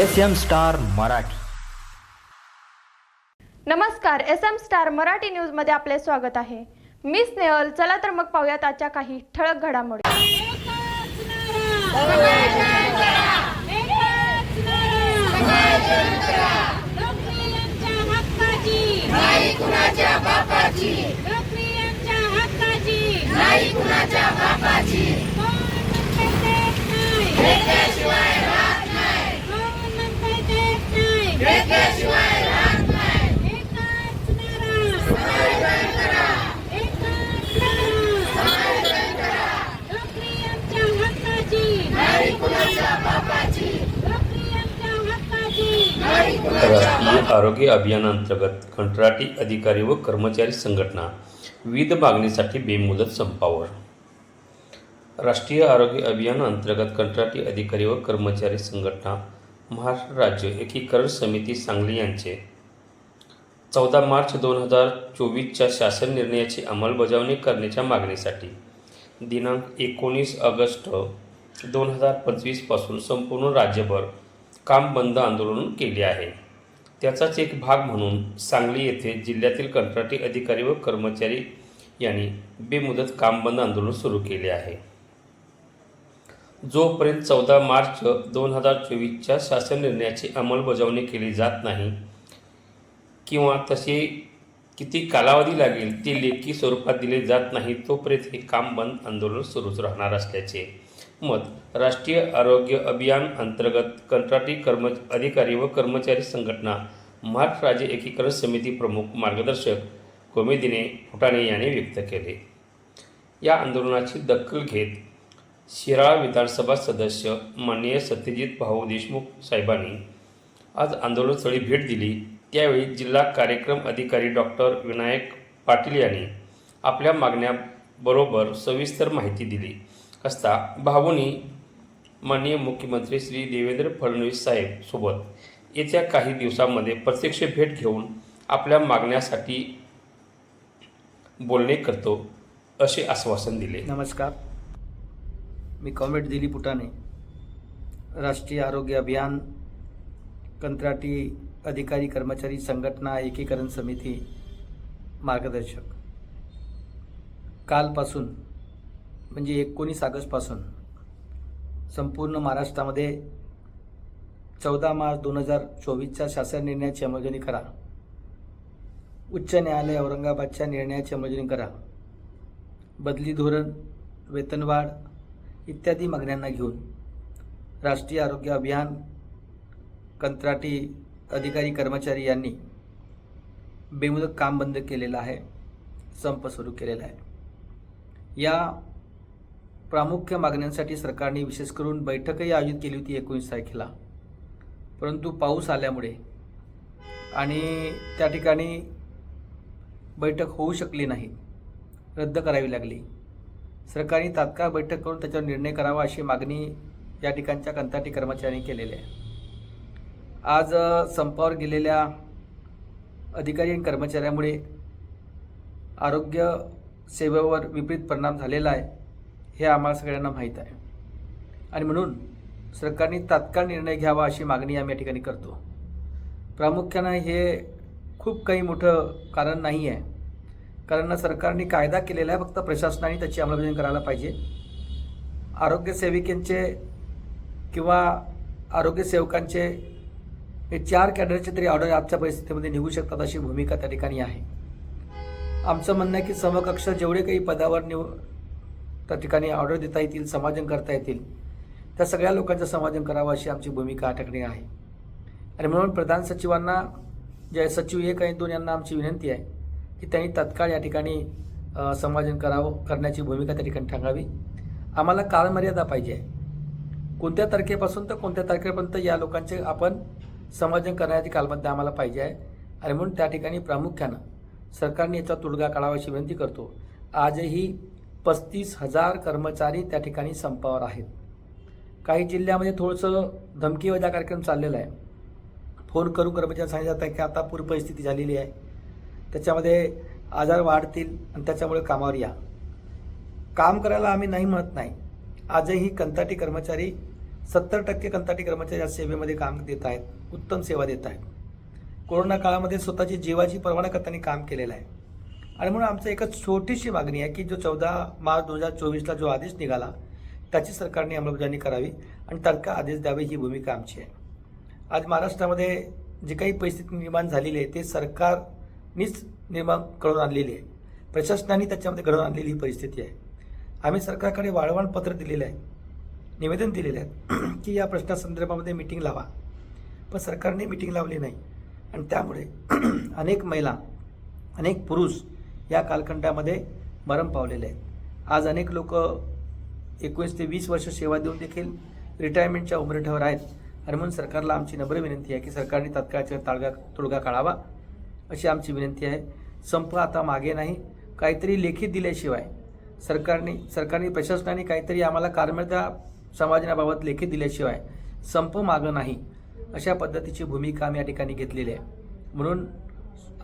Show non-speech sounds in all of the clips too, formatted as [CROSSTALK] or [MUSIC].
S M star Marathi. नमस्कार S M star Marathi न्यूजमध्ये आपले स्वागत आहे. मी स्नेहल चला तर मग पाहूयात आजच्या काही ठळक घडामोडी. राष्ट्रीय आरोग्य अभियानांतर्गत कंत्राटी अधिकारी व कर्मचारी संघटना विविध मागणीसाठी बेमुदत संपावर. राष्ट्रीय आरोग्य अभियानांतर्गत कंत्राटी अधिकारी व कर्मचारी संघटना महाराष्ट्र राज्य एकीकरण समिती सांगली यांचे चौदा मार्च दोन हजार चोवीसच्या शासन निर्णयाची अंमलबजावणी करण्याच्या मागणीसाठी दिनांक एकोणीस ऑगस्ट दोन हजार पंचवीसपासून संपूर्ण राज्यभर काम बंद आंदोलन केले आहे. त्याचाच एक भाग म्हणून सांगली येथे जिल्ह्यातील कंत्राटी अधिकारी व कर्मचारी यांनी बेमुदत काम बंद आंदोलन सुरू केले आहे. जोपर्यंत चौदा मार्च दोन हजार चोवीसच्या शासन निर्णयाची अंमलबजावणी केली जात नाही किंवा तसे किती कालावधी लागेल ते लेखी स्वरूपात दिले जात नाही तोपर्यंत हे काम बंद आंदोलन सुरूच राहणार असल्याचे मत राष्ट्रीय आरोग्य अभियान अंतर्गत कंत्राटी कर्म अधिकारी व कर्मचारी संघटना महाराष्ट्र राज्य एकीकरण समिती प्रमुख मार्गदर्शक कोमेदिने फुटाणे यांनी व्यक्त केले. या आंदोलनाची दखल घेत शिराळा विधानसभा सदस्य माननीय सत्यजित भाऊ देशमुख साहेबांनी आज आंदोलनस्थळी भेट दिली. त्यावेळी जिल्हा कार्यक्रम अधिकारी डॉक्टर विनायक पाटील यांनी आपल्या मागण्याबरोबर सविस्तर माहिती दिली. असता भाऊनी माननीय मुख्यमंत्री श्री देवेंद्र फडणवीस साहेब सोबत येत्या काही दिवसांमध्ये प्रत्यक्ष भेट घेऊन आपल्या मागण्यासाठी बोलणे करतो असे आश्वासन दिले. नमस्कार. मी कॉम्रेड दिलीप पुटाने राष्ट्रीय आरोग्य अभियान कंत्राटी अधिकारी कर्मचारी संघटना एकीकरण समिती मार्गदर्शक. कालपासून म्हणजे एकोणीस ऑगस्टपासून संपूर्ण महाराष्ट्रामध्ये चौदा मार्च दोन हजार चोवीसच्या शासन निर्णयाची अंमलबजावणी करा. उच्च न्यायालय औरंगाबादच्या निर्णयाची अंमलबजावणी करा. बदली धोरण वेतनवाढ इत्यादी मागण्यांना घेऊन राष्ट्रीय आरोग्य अभियान कंत्राटी अधिकारी कर्मचारी यांनी बेमुदत काम बंद केलेलं आहे संप सुरू केलेला आहे. या प्रामुख्य मागण्यांसाठी सरकारने विशेष करून बैठकही आयोजित केली होती एकोणीस तारखेला. परंतु पाऊस आल्यामुळे आणि त्या ठिकाणी बैठक होऊ शकली नाही रद्द करावी लागली. सरकारने तात्काळ बैठक करून त्याच्यावर निर्णय करावा अशी मागणी या ठिकाणच्या कंत्राटी कर्मचाऱ्यांनी केलेली आहे. आज संपावर गेलेल्या अधिकारी आणि कर्मचाऱ्यामुळे आरोग्य सेवेवर विपरीत परिणाम झालेला आहे. हे आम्हाला सगळ्यांना माहीत आहे. आणि म्हणून सरकारने तात्काळ निर्णय घ्यावा अशी मागणी आम्ही या ठिकाणी करतो. प्रामुख्यानं हे खूप काही मोठं कारण नाही आहे. कारण सरकारने कायदा केलेला आहे फक्त प्रशासनाने त्याची अंमलबजावणी करायला पाहिजे. आरोग्यसेविकांचे किंवा आरोग्य सेवकांचे हे चार कॅडरचे तरी ऑर्डर आजच्या परिस्थितीमध्ये निघू शकतात अशी भूमिका त्या ठिकाणी आहे. आमचं म्हणणं आहे की समकक्ष जेवढे काही पदावर निव त्या ठिकाणी ऑर्डर देता येतील समाजन करता येतील. त्या सगळ्या लोकांचं समाजन करावं अशी आमची भूमिका या ठिकाणी आहे. आणि म्हणून प्रधान सचिवांना जे सचिव एक आणि दोन यांना आमची विनंती आहे की त्यांनी तत्काळ या ठिकाणी समाजन करावं करण्याची भूमिका त्या ठिकाणी ठांगावी. आम्हाला कालमर्यादा पाहिजे आहे. कोणत्या तारखेपासून तर कोणत्या तारखेपर्यंत या लोकांचे आपण समाजन करण्याची कालबद्ध आम्हाला पाहिजे आहे. आणि म्हणून त्या ठिकाणी प्रामुख्यानं सरकारने याचा तोडगा काढावा अशी विनंती करतो. आजही पस्तीस हजार कर्मचारी त्या ठिकाणी संपावर आहेत. काही जिल्ह्यामध्ये थोडंसं धमकीवजा कार्यक्रम चाललेला आहे. फोन करून कर्मचारी सांगितलं जात आहे की आता पूर परिस्थिती झालेली आहे. त्याच्यामध्ये आजार वाढतील आणि त्याच्यामुळे कामावर या. काम करायला आम्ही नाही म्हणत नाही. आजही कंत्राटी कर्मचारी सत्तर टक्के कंत्राटी कर्मचारी या सेवेमध्ये काम देत आहेत. उत्तम सेवा देत आहेत. कोरोना काळामध्ये स्वतःची जीवाची परवाना करताना काम केलेलं आहे. आणि म्हणून आमचं एकच छोटीशी मागणी आहे की जो चौदा मार्च दोन हजार चोवीसला जो आदेश निघाला त्याची सरकारने अंमलबजावणी करावी आणि तात्काळ आदेश द्यावे ही भूमिका आमची आहे. आज महाराष्ट्रामध्ये जी काही परिस्थिती निर्माण झालेली आहे ते सरकारनीच निर्माण करून आणलेली आहे. प्रशासनाने त्याच्यामध्ये घडवून आणलेली ही परिस्थिती आहे. आम्ही सरकारकडे वाळवण पत्र दिलेलं आहे निवेदन दिलेलं आहे [CLEARS THROAT] की या प्रश्नासंदर्भामध्ये मिटिंग लावा. पण सरकारने मिटिंग लावली नाही. आणि त्यामुळे [CLEARS THROAT] अनेक महिला अनेक पुरुष या कालखंडामध्ये मरण पावलेले आहेत. आज अनेक लोक एकोणीस ते वीस वर्ष सेवा देऊन देखील रिटायरमेंटच्या उमरठ्यावर आहेत. आणि म्हणून सरकारला आमची नम्र विनंती आहे की सरकारने तात्काळच्या ताळगा तोडगा काढावा अशी आमची विनंती आहे. संप आता मागे नाही काहीतरी लेखी दिल्याशिवाय सरकारने सरकारने प्रशासनाने काहीतरी आम्हाला कार्मिकता समाजनाबाबत लेखी दिल्याशिवाय संप मागं नाही अशा पद्धतीची भूमिका आम्ही या ठिकाणी घेतलेली आहे. म्हणून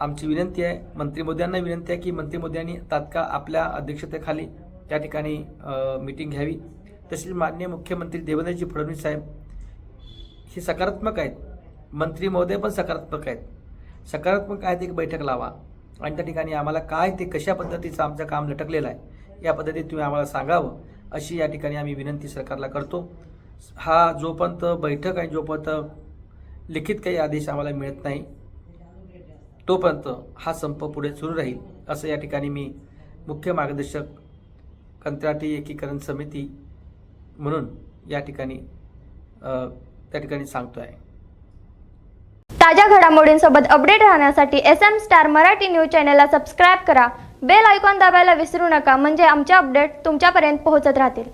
आमची विनंती आहे मंत्री मोद्यांना विनंती आहे की मंत्री मोद्यांनी तात्काळ आपल्या अध्यक्षतेखाली त्या ठिकाणी मिटिंग घ्यावी. तसेच माननीय मुख्यमंत्री देवेंद्रजी फडणवीस साहेब हे सकारात्मक आहेत. मंत्री महोदय पण सकारात्मक आहेत. सकारात्मक आहेत एक बैठक लावा. आणि त्या ठिकाणी आम्हाला काय ते कशा पद्धतीचं आमचं काम लटकलेलं आहे या पद्धतीत तुम्ही आम्हाला सांगावं अशी या ठिकाणी आम्ही विनंती सरकारला करतो. हा जोपर्यंत बैठक आणि जोपर्यंत लिखित काही आदेश आम्हाला मिळत नाही तोपर्यंत हा संप पुढे सुरू राहील असं या ठिकाणी मी मुख्य मार्गदर्शक कंत्राटी एकीकरण समिती म्हणून या ठिकाणी त्या ठिकाणी सांगतो आहे. ताज्या घडामोडींसोबत अपडेट राहण्यासाठी S M star Marathi news चॅनलला सबस्क्राईब करा. बेल आयकॉन दाबायला विसरू नका म्हणजे आमचे अपडेट तुमच्यापर्यंत पोहोचत राहतील.